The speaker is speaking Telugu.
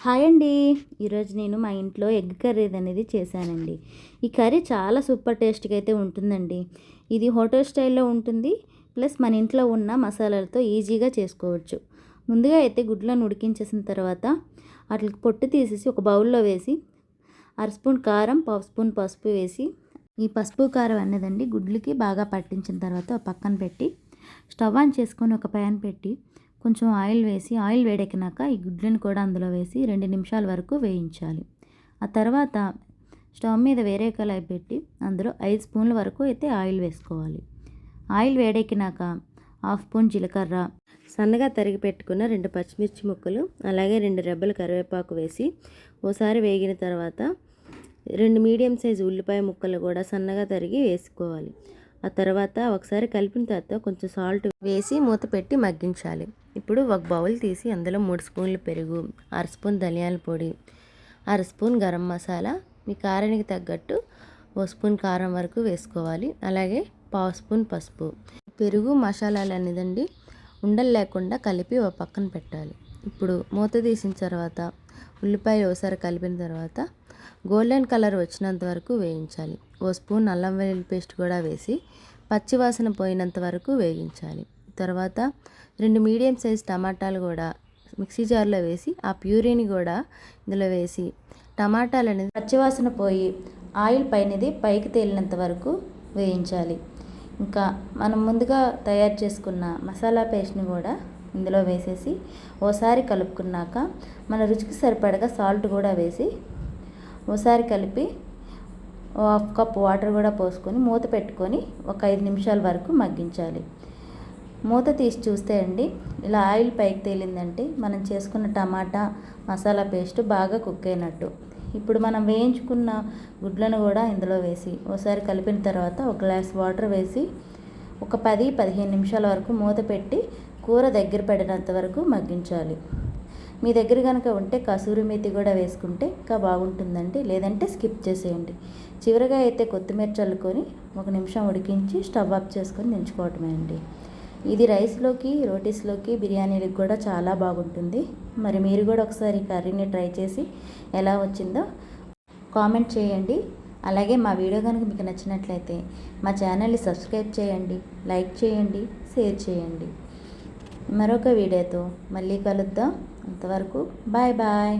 హాయ్ అండి. ఈరోజు నేను మా ఇంట్లో ఎగ్ కర్రీ అనేది చేశానండి. ఈ కర్రీ చాలా సూపర్ టేస్ట్గా అయితే ఉంటుందండి. ఇది హోటల్ స్టైల్లో ఉంటుంది. ప్లస్ మన ఇంట్లో ఉన్న మసాలాలతో ఈజీగా చేసుకోవచ్చు. ముందుగా అయితే గుడ్లను ఉడికించేసిన తర్వాత వాటికి పొట్టు తీసేసి ఒక బౌల్లో వేసి అర స్పూన్ కారం పావు స్పూన్ పసుపు వేసి ఈ పసుపు కారం అనేదండి గుడ్లకి బాగా పట్టించిన తర్వాత పక్కన పెట్టి స్టవ్ ఆన్ చేసుకొని ఒక ప్యాన్ పెట్టి కొంచెం ఆయిల్ వేసి ఆయిల్ వేడెక్కినాక ఈ గుడ్లను కూడా అందులో వేసి రెండు నిమిషాల వరకు వేయించాలి. ఆ తర్వాత స్టవ్ మీద వేరే కళాయి పెట్టి అందులో ఐదు స్పూన్ల వరకు అయితే ఆయిల్ వేసుకోవాలి. ఆయిల్ వేడెక్కినాక హాఫ్ స్పూన్ జీలకర్ర సన్నగా తరిగి పెట్టుకున్న రెండు పచ్చిమిర్చి ముక్కలు అలాగే రెండు రెబ్బలు కరివేపాకు వేసి ఓసారి వేగిన తర్వాత రెండు మీడియం సైజు ఉల్లిపాయ ముక్కలు కూడా సన్నగా తరిగి వేసుకోవాలి. ఆ తర్వాత ఒకసారి కలిపిన తర్వాత కొంచెం సాల్ట్ వేసి మూత పెట్టి మగ్గించాలి. ఇప్పుడు ఒక బౌల్ తీసి అందులో మూడు స్పూన్లు పెరుగు అర స్పూన్ ధనియాల పొడి అర స్పూన్ గరం మసాలా మీ కారానికి తగ్గట్టు ఓ స్పూన్ కారం వరకు వేసుకోవాలి. అలాగే పావు స్పూన్ పసుపు. పెరుగు మసాలాలు అనేదండి ఉండలు లేకుండా కలిపి ఒక పక్కన పెట్టాలి. ఇప్పుడు మూత తీసిన తర్వాత ఉల్లిపాయలు ఒకసారి కలిపిన తర్వాత గోల్డెన్ కలర్ వచ్చినంత వరకు వేయించాలి. ఓ స్పూన్ అల్లం వెల్లుల్లి పేస్ట్ కూడా వేసి పచ్చివాసన పోయినంత వరకు వేయించాలి. తర్వాత రెండు మీడియం సైజ్ టమాటాలు కూడా మిక్సీ జార్లో వేసి ఆ ప్యూరీని కూడా ఇందులో వేసి టమాటాలు అనేది పచ్చివాసన పోయి ఆయిల్ పైనది పైకి తేలినంత వరకు వేయించాలి. ఇంకా మనం ముందుగా తయారు చేసుకున్న మసాలా పేస్ట్ని కూడా ఇందులో వేసేసి ఓసారి కలుపుకున్నాక మన రుచికి సరిపడగా సాల్ట్ కూడా వేసి ఓసారి కలిపి హాఫ్ కప్ వాటర్ కూడా పోసుకొని మూత పెట్టుకొని ఒక ఐదు నిమిషాల వరకు మగ్గించాలి. మూత తీసి చూస్తే అండి ఇలా ఆయిల్ పైకి తేలిందంటే మనం చేసుకున్న టమాటా మసాలా పేస్ట్ బాగా కుక్ అయినట్టు. ఇప్పుడు మనం వేయించుకున్న గుడ్లను కూడా ఇందులో వేసి ఒకసారి కలిపిన తర్వాత ఒక గ్లాస్ వాటర్ వేసి ఒక పది పదిహేను నిమిషాల వరకు మూత పెట్టి కూర దగ్గర పడినంత వరకు మగ్గించాలి. మీ దగ్గర కనుక ఉంటే కసూరి మేతి కూడా వేసుకుంటే ఇంకా బాగుంటుందండి. లేదంటే స్కిప్ చేసేయండి. చివరిగా అయితే కొత్తిమీర చల్లుకొని ఒక నిమిషం ఉడికించి స్టవ్ ఆఫ్ చేసుకొని దించుకోవటమే అండి. ఇది రైస్లోకి రోటీస్లోకి బిర్యానీలకు కూడా చాలా బాగుంటుంది. మరి మీరు కూడా ఒకసారి కర్రీని ట్రై చేసి ఎలా వచ్చిందో కామెంట్ చేయండి. అలాగే మా వీడియో కనుక మీకు నచ్చినట్లయితే మా ఛానల్ని సబ్స్క్రైబ్ చేయండి లైక్ చేయండి షేర్ చేయండి. మరొక వీడియోతో మళ్ళీ కలుద్దాం. అంతవరకు బాయ్ బాయ్